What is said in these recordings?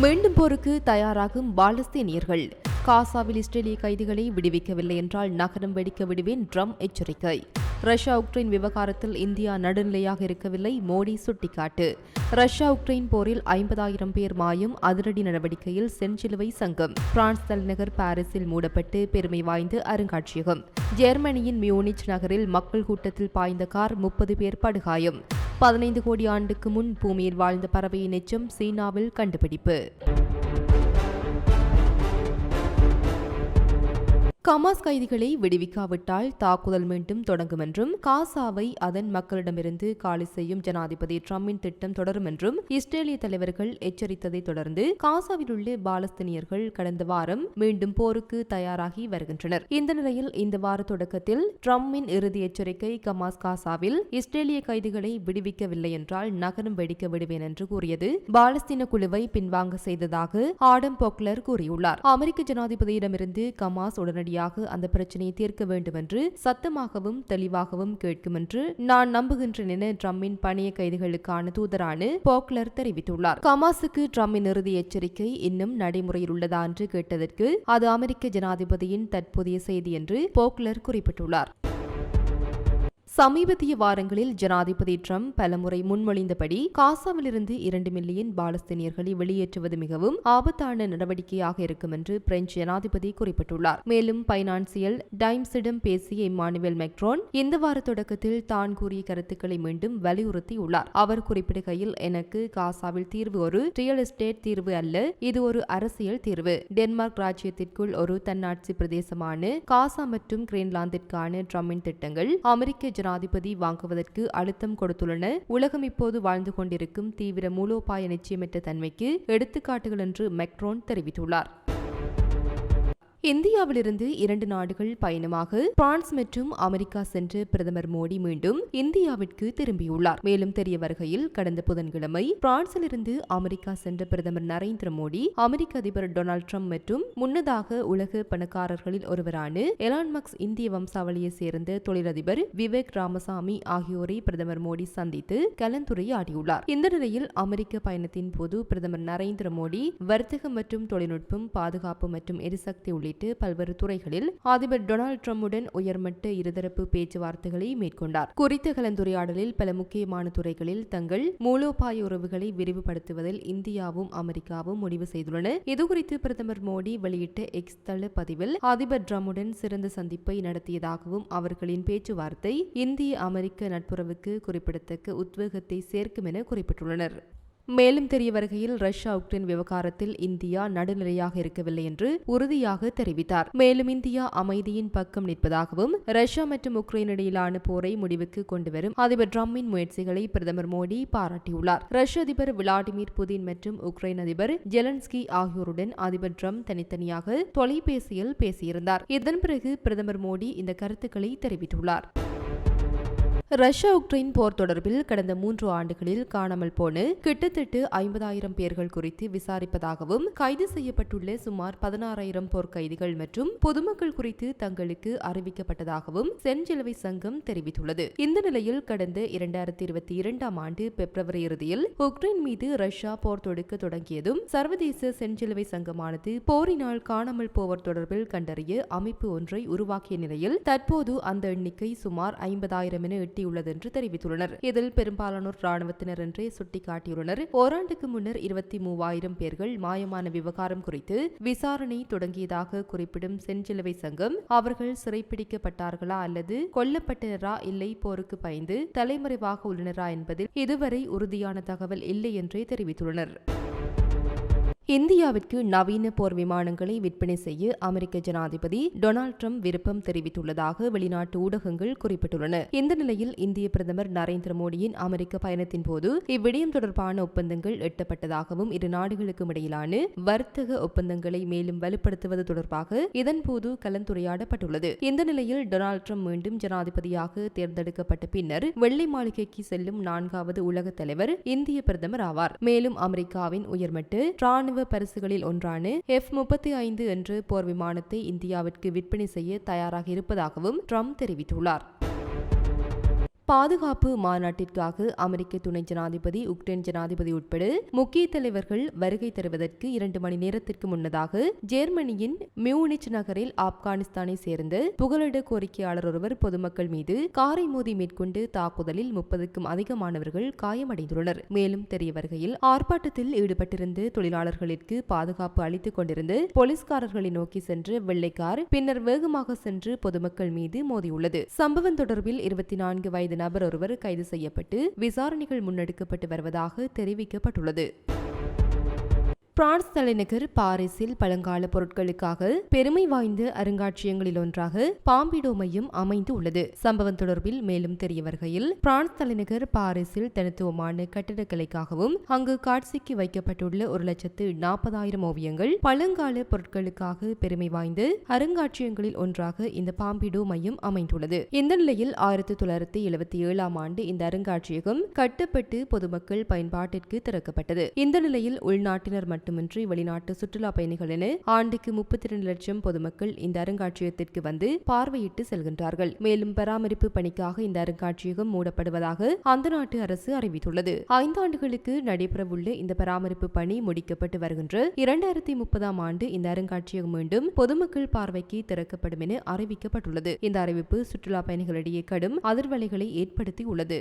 மீண்டும் போருக்கு தயாராகும் பாலஸ்தீனியர்கள். காசாவில் இஸ்ரேலிய கைதிகளை விடுவிக்கவில்லை என்றால் நகரம் வெடிக்க விடுவேன் ட்ரம் எச்சரிக்கை. ரஷ்யா உக்ரைன் விவகாரத்தில் இந்தியா நடுநிலையாக இருக்கவில்லை மோடி சுட்டிக்காட்டு. ரஷ்யா உக்ரைன் போரில் ஐம்பதாயிரம் பேர் மாயம் அதிரடி நடவடிக்கையில் செஞ்சிலுவை சங்கம். பிரான்ஸ் தலைநகர் பாரிஸில் மூடப்பட்டு பெருமை வாய்ந்த அருங்காட்சியகம். ஜெர்மனியின் மியூனிச் நகரில் மக்கள் கூட்டத்தில் பாய்ந்த கார் முப்பது பேர் படுகாயம். பதினைந்து கோடி ஆண்டுக்கு முன் பூமியில் வாழ்ந்த பறவையின் எச்சம் சீனாவில் கண்டுபிடிப்பு. கமாஸ் கைதிகளை விடுவிக்காவிட்டால் தாக்குதல் மீண்டும் தொடங்கும் என்றும் காசாவை அதன் மக்களிடமிருந்து காலி செய்யும் ஜனாதிபதி டிரம்பின் திட்டம் தொடரும் என்றும் இஸ்ரேலிய தலைவர்கள் எச்சரித்ததை தொடர்ந்து காசாவில் உள்ள பாலஸ்தீனியர்கள் கடந்த வாரம் மீண்டும் போருக்கு தயாராகி வருகின்றனர். இந்த நிலையில் இந்த வார தொடக்கத்தில் டிரம்பின் இறுதி எச்சரிக்கை கமாஸ் காசாவில் இஸ்ரேலிய கைதிகளை விடுவிக்கவில்லை என்றால் நகரம் வெடிக்க விடுவேன் என்று கூறியது பாலஸ்தீன குழுவை பின்வாங்க செய்ததாக ஆடம் பொக்லர் கூறியுள்ளார். அமெரிக்க ஜனாதிபதியிடமிருந்து கமாஸ் உடனடியாக அந்த பிரச்சனையை தீர்க்க வேண்டும் என்று சத்தமாகவும் தெளிவாகவும் கேட்கும் என்று நான் நம்புகின்றேன் என ட்ரம்மின் பணிய கைதிகளுக்கான தூதரான போக்லர் தெரிவித்துள்ளார். கமாஸுக்கு ட்ரம்மின் இறுதி எச்சரிக்கை இன்னும் நடைமுறையில் உள்ளதா என்று கேட்டதற்கு அது அமெரிக்க ஜனாதிபதியின் தற்போதைய செய்தி என்று போக்லர் குறிப்பிட்டுள்ளார். சமீபத்திய வாரங்களில் ஜனாதிபதி ட்ரம்ப் பலமுறை முன்மொழிந்தபடி காசாவிலிருந்து இரண்டு மில்லியன் பாலஸ்தீனியர்களை வெளியேற்றுவது மிகவும் ஆபத்தான நடவடிக்கையாக இருக்கும் என்று பிரெஞ்சு ஜனாதிபதி குறிப்பிட்டுள்ளார். மேலும் பைனான்சியல் டைம்ஸிடம் பேசிய இம்மானுவேல் மெக்ரோன் இந்த வார தொடக்கத்தில் தான் கூறிய கருத்துக்களை மீண்டும் வலியுறுத்தியுள்ளார். அவர் குறிப்பிடுகையில் எனக்கு காசாவில் தீர்வு ஒரு ரியல் எஸ்டேட் தீர்வு அல்ல இது ஒரு அரசியல் தீர்வு. டென்மார்க் ராஜ்யத்திற்குள் ஒரு தன்னாட்சி பிரதேசமான காசா மற்றும் கிரீன்லாந்திற்கான ட்ரம்பின் திட்டங்கள் அமெரிக்க ஜனாதிபதி வாங்குவதற்கு அழுத்தம் கொடுத்துள்ளன உலகம் இப்போது வாழ்ந்து கொண்டிருக்கும் தீவிர மூலோபாய நிச்சயமற்ற தன்மைக்கு எடுத்துக்காட்டுகள் என்று மெக்ரோன் தெரிவித்துள்ளார். இந்தியாவிலிருந்து இரண்டு நாடுகள் பயணமாக பிரான்ஸ் மற்றும் அமெரிக்கா சென்ற பிரதமர் மோடி மீண்டும் இந்தியாவிற்கு திரும்பியுள்ளார். மேலும் தெரிய வருகையில் கடந்த புதன்கிழமை பிரான்சிலிருந்து அமெரிக்கா சென்ற பிரதமர் நரேந்திர மோடி அமெரிக்க அதிபர் டொனால்டு ட்ரம்ப் மற்றும் முன்னதாக உலக பணக்காரர்களில் ஒருவரான எலான் மக்ஸ் இந்திய வம்சாவளியை சேர்ந்த தொழிலதிபர் விவேக் ராமசாமி ஆகியோரை பிரதமர் மோடி சந்தித்து கலந்துரையாடியுள்ளார். இந்த நிலையில் அமெரிக்க பயணத்தின் போது பிரதமர் நரேந்திர மோடி வர்த்தகம் மற்றும் தொழில்நுட்பம் பாதுகாப்பு மற்றும் எரிசக்தி உள்ளிட்ட பல்வேறு துறைகளில் அதிபர் டொனால்டு ட்ரம்புடன் உயர்மட்ட இருதரப்பு பேச்சுவார்த்தைகளை மேற்கொண்டார். குறித்த கலந்துரையாடலில் பல முக்கியமான துறைகளில் தங்கள் மூலோபாய உறவுகளை விரிவுபடுத்துவதில் இந்தியாவும் அமெரிக்காவும் முடிவு செய்துள்ளன. இதுகுறித்து பிரதமர் மோடி வெளியிட்ட எக்ஸ் தள பதிவில் அதிபர் ட்ரம்புடன் சிறந்த சந்திப்பை நடத்தியதாகவும் அவர்களின் பேச்சுவார்த்தை இந்திய அமெரிக்க நட்புறவுக்கு குறிப்பிடத்தக்க உத்வேகத்தை சேர்க்கும் என குறிப்பிட்டுள்ளனர். மேலும் தெரிய வருகையில் ரஷ்யா உக்ரைன் விவகாரத்தில் இந்தியா நடுநிலையாக இருக்கவில்லை என்று உறுதியாக தெரிவித்தார். மேலும் இந்தியா அமைதியின் பக்கம் நிற்பதாகவும் ரஷ்யா மற்றும் உக்ரைன் இடையிலான போரை முடிவுக்கு கொண்டுவரும் அதிபர் ட்ரம்பின் முயற்சிகளை பிரதமர் மோடி பாராட்டியுள்ளார். ரஷ்ய அதிபர் விளாடிமிர் புதின் மற்றும் உக்ரைன் அதிபர் ஜெலன்ஸ்கி ஆகியோருடன் அதிபர் ட்ரம்ப் தனித்தனியாக தொலைபேசியில் பேசியிருந்தார். இதன் பிறகு பிரதமர் மோடி இந்த கருத்துக்களை தெரிவித்துள்ளார். ரஷ்யா உக்ரைன் போர் தொடர்பில் கடந்த மூன்று ஆண்டுகளில் காணாமல் போன கிட்டத்தட்ட ஐம்பதாயிரம் பேர்கள் குறித்து விசாரிப்பதாகவும் கைது செய்யப்பட்டுள்ள சுமார் பதினாறாயிரம் போர் கைதிகள் மற்றும் பொதுமக்கள் குறித்து தங்களுக்கு அறிவிக்கப்பட்டதாகவும் செஞ்சிலுவை சங்கம் தெரிவித்துள்ளது. இந்த நிலையில் கடந்த இரண்டாயிரத்தி இருபத்தி இரண்டாம் ஆண்டு பிப்ரவரி இறுதியில் உக்ரைன் மீது ரஷ்யா போர் தொடுக்க தொடங்கியதும் சர்வதேச செஞ்சிலுவை சங்கமானது போரினால் காணாமல் போவர் தொடர்பில் கண்டறிய அமைப்பு ஒன்றை உருவாக்கிய நிலையில் தற்போது அந்த எண்ணிக்கை சுமார் ஐம்பதாயிரம் என எட்டியுள்ளது என்று தெரிவித்துள்ளனர். இதில் பெரும்பாலானோர் ராணுவத்தினர் என்றே சுட்டிக்காட்டியுள்ளனர். ஓராண்டுக்கு முன்னர் இருபத்தி மூவாயிரம் பேர்கள் மாயமான விவகாரம் குறித்து விசாரணை தொடங்கியதாக குறிப்பிடும் செஞ்சிலுவை சங்கம் அவர்கள் சிறைப்பிடிக்கப்பட்டார்களா அல்லது கொல்லப்பட்டனரா இல்லை போருக்கு பயந்து தலைமறைவாக உள்ளனரா என்பதில் இதுவரை உறுதியான தகவல் இல்லை என்றே தெரிவித்துள்ளனர். இந்தியாவிற்கு நவீன போர் விமானங்களை விற்பனை செய்ய அமெரிக்க ஜனாதிபதி டொனால்டு ட்ரம்ப் விருப்பம் தெரிவித்துள்ளதாக வெளிநாட்டு ஊடகங்கள் குறிப்பிட்டுள்ளன. இந்த நிலையில் இந்திய பிரதமர் நரேந்திர மோடியின் அமெரிக்க பயணத்தின் போது இவ்விடயம் தொடர்பான ஒப்பந்தங்கள் எட்டப்பட்டதாகவும் இரு நாடுகளுக்கும் இடையிலான வர்த்தக ஒப்பந்தங்களை மேலும் வலுப்படுத்துவது தொடர்பாக இதன்போது கலந்துரையாடப்பட்டுள்ளது. இந்த நிலையில் டொனால்டு ட்ரம்ப் மீண்டும் ஜனாதிபதியாக தேர்ந்தெடுக்கப்பட்ட பின்னர் வெள்ளை மாளிகைக்கு செல்லும் நான்காவது உலக தலைவர் இந்திய பிரதமர் ஆவார். மேலும் அமெரிக்காவின் உயர்மட்டு ராணுவ ராணுவ பரிசுகளில் ஒன்றான எஃப் முப்பத்தி ஐந்து என்ற போர் விமானத்தை இந்தியாவிற்கு விற்பனை செய்ய தயாராக இருப்பதாகவும் ட்ரம்ப் தெரிவித்துள்ளார். பாதுகாப்பு மாநாட்டிற்காக அமெரிக்க துணை ஜனாதிபதி உக்ரைன் ஜனாதிபதி உட்பட முக்கிய தலைவர்கள் வருகை தருவதற்கு இரண்டு மணி நேரத்திற்கு முன்னதாக ஜெர்மனியின் மியூனிச் நகரில் ஆப்கானிஸ்தானை சேர்ந்த புகலிட கோரிக்கையாளர் ஒருவர் பொதுமக்கள் மீது காரை மோதி மேற்கொண்டு தாக்குதலில் முப்பதுக்கும் அதிகமானவர்கள் காயமடைந்துள்ளனர். மேலும் தெரிய வருகையில் ஆர்ப்பாட்டத்தில் ஈடுபட்டிருந்த தொழிலாளர்களிற்கு பாதுகாப்பு அளித்துக் கொண்டிருந்த போலீஸ்காரர்களை நோக்கி சென்று வெள்ளைக்கார் பின்னர் வேகமாக சென்று பொதுமக்கள் மீது மோதியுள்ளது. சம்பவம் தொடர்பில் இருபத்தி நான்கு வயது நபர் ஒருவர் கைது செய்யப்பட்டு விசாரணைகள் முன்னெடுக்கப்பட்டு வருவதாக தெரிவிக்கப்பட்டுள்ளது. பிரான்ஸ் தலைநகர் பாரிஸில் பழங்கால பொருட்களுக்காக பெருமை வாய்ந்த அருங்காட்சியகங்களில் ஒன்றாக பாம்பிடோ மையம் அமைந்து உள்ளது. சம்பவம் தொடர்பில் மேலும் தெரிய வருகையில் பிரான்ஸ் தலைநகர் பாரிஸில் தனித்துவமான கட்டிடக்கலைக்காகவும் அங்கு காட்சிக்கு வைக்கப்பட்டுள்ள ஒரு லட்சத்து நாற்பதாயிரம் ஓவியங்கள் பழங்கால பொருட்களுக்காக பெருமை வாய்ந்த அருங்காட்சியகங்களில் ஒன்றாக இந்த பாம்பிடோ மையம் அமைந்துள்ளது. இந்த நிலையில் ஆயிரத்தி தொள்ளாயிரத்தி எழுபத்தி ஏழாம் ஆண்டு இந்த அருங்காட்சியகம் கட்டப்பட்டு பொதுமக்கள் பயன்பாட்டிற்கு திறக்கப்பட்டது. இந்த நிலையில் உள்நாட்டினர் மற்றும் மட்டுமின்றி வெளிநாட்டு சுற்றுலா பயணிகள் என ஆண்டுக்கு முப்பத்தி இரண்டு லட்சம் பொதுமக்கள் இந்த அருங்காட்சியகத்திற்கு வந்து பார்வையிட்டு செல்கின்றார்கள். மேலும் பராமரிப்பு பணிக்காக இந்த அருங்காட்சியகம் மூடப்படுவதாக அந்த நாட்டு அரசு அறிவித்துள்ளது. ஐந்தாண்டுகளுக்கு நடைபெறவுள்ள இந்த பராமரிப்பு பணி முடிக்கப்பட்டு வருகின்ற இரண்டாயிரத்தி முப்பதாம் ஆண்டு இந்த அருங்காட்சியகம் மீண்டும் பொதுமக்கள் பார்வைக்கு திறக்கப்படும் என அறிவிக்கப்பட்டுள்ளது. இந்த அறிவிப்பு சுற்றுலா பயணிகளிடையே கடும் அதிர்வலைகளை ஏற்படுத்தியுள்ளது.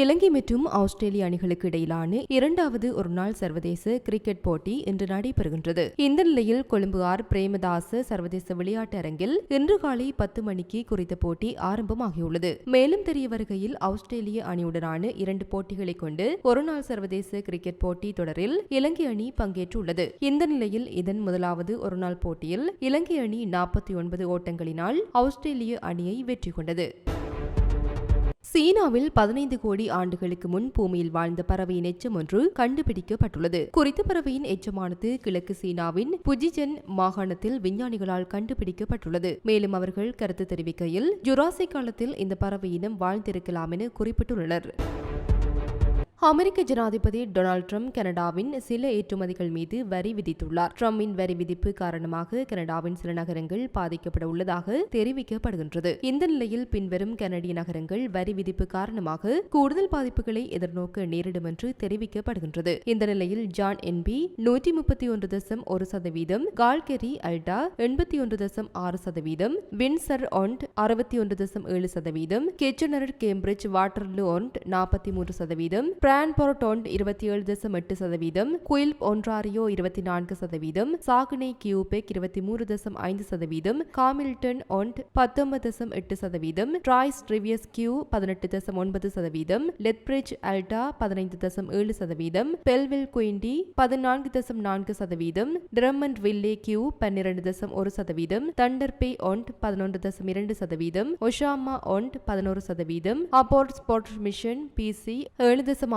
இலங்கை மற்றும் ஆஸ்திரேலிய அணிகளுக்கு இடையிலான இரண்டாவது ஒருநாள் சர்வதேச கிரிக்கெட் போட்டி இன்று நடைபெறுகின்றது. இந்த நிலையில் கொழும்பு ஆர். பிரேமதாச சர்வதேச விளையாட்டு அரங்கில் இன்று காலை பத்து மணிக்கு குறித்த போட்டி ஆரம்பமாகியுள்ளது. மேலும் தெரிய வருகையில் ஆஸ்திரேலிய அணியுடனான இரண்டு போட்டிகளை கொண்டு ஒருநாள் சர்வதேச கிரிக்கெட் போட்டி தொடரில் இலங்கை அணி பங்கேற்றுள்ளது. இந்த நிலையில் இதன் முதலாவது ஒருநாள் போட்டியில் இலங்கை அணி நாற்பத்தி ஒன்பது ஓட்டங்களினால் ஆஸ்திரேலிய அணியை வெற்றி கொண்டது. சீனாவில் பதினைந்து கோடி ஆண்டுகளுக்கு முன் பூமியில் வாழ்ந்த பறவையின் எச்சம் ஒன்று கண்டுபிடிக்கப்பட்டுள்ளது. குறித்த பறவையின் எச்சமானது கிழக்கு சீனாவின் புஜிஜென் மாகாணத்தில் விஞ்ஞானிகளால் கண்டுபிடிக்கப்பட்டுள்ளது. மேலும் அவர்கள் கருத்து தெரிவிக்கையில் ஜுராசிக் காலத்தில் இந்த பறவையினம் வாழ்ந்திருக்கலாம் என குறிப்பிட்டுள்ளனர். அமெரிக்க ஜனாதிபதி டொனால்டு ட்ரம்ப் கனடாவின் சில ஏற்றுமதிகள் மீது வரி விதித்துள்ளார். ட்ரம்பின் வரி விதிப்பு காரணமாக கனடாவின் சில நகரங்கள் பாதிக்கப்பட உள்ளதாக தெரிவிக்கப்படுகின்றது. இந்த நிலையில் பின்வரும் கனடிய நகரங்கள் வரி விதிப்பு காரணமாக கூடுதல் பாதிப்புகளை எதிர்நோக்க நேரிடும் என்று தெரிவிக்கப்படுகின்றது. இந்த நிலையில் ஜான் என்பி நூற்றி முப்பத்தி ஒன்று தசம் ஒரு சதவீதம் கால்கெரி அல்டா எண்பத்தி ஒன்று தசம் ஆறு சதவீதம் வின்சர் ஒன்ட் அறுபத்தி ஒன்று தசம் ஏழு சதவீதம் கெச்சனர் கேம்பிரிட்ஜ் வாட்டர்லு ஒன்ட் நாற்பத்தி மூன்று சதவீதம் பிரான்பொரட்டோண்ட் இருபத்தி ஏழு தசம் எட்டு சதவீதம் குயில்ப் ஒன்றாரியோ இருபத்தி நான்கு சதவீதம் சாகுனை கியூபெக் இருபத்தி மூன்று தசம் ஐந்து சதவீதம் காமில்டன் ஒன்ட் பத்தொன்பது தசம் எட்டு சதவீதம் ட்ராய்ஸ் ட்ரிவியஸ் கியூ பதினெட்டு தசம் ஒன்பது சதவீதம் லெத்பிரிட்ஜ் அல்டா பதினைந்து தசம் ஏழு சதவீதம் பெல்வில் குயின்டி பதினான்கு தசம் நான்கு சதவீதம் டிரம்மண்ட் வில்லே கியூ பன்னிரண்டு தசம் ஒரு சதவீதம் தண்டர்பே ஒன்ட் பதினொன்று தசம் இரண்டு சதவீதம் ஒஷாமா ஒன்ட் பதினோரு சதவீதம் அப்போர்ட் ஸ்போர்ட் மிஷன் பிசி ஏழு தசம்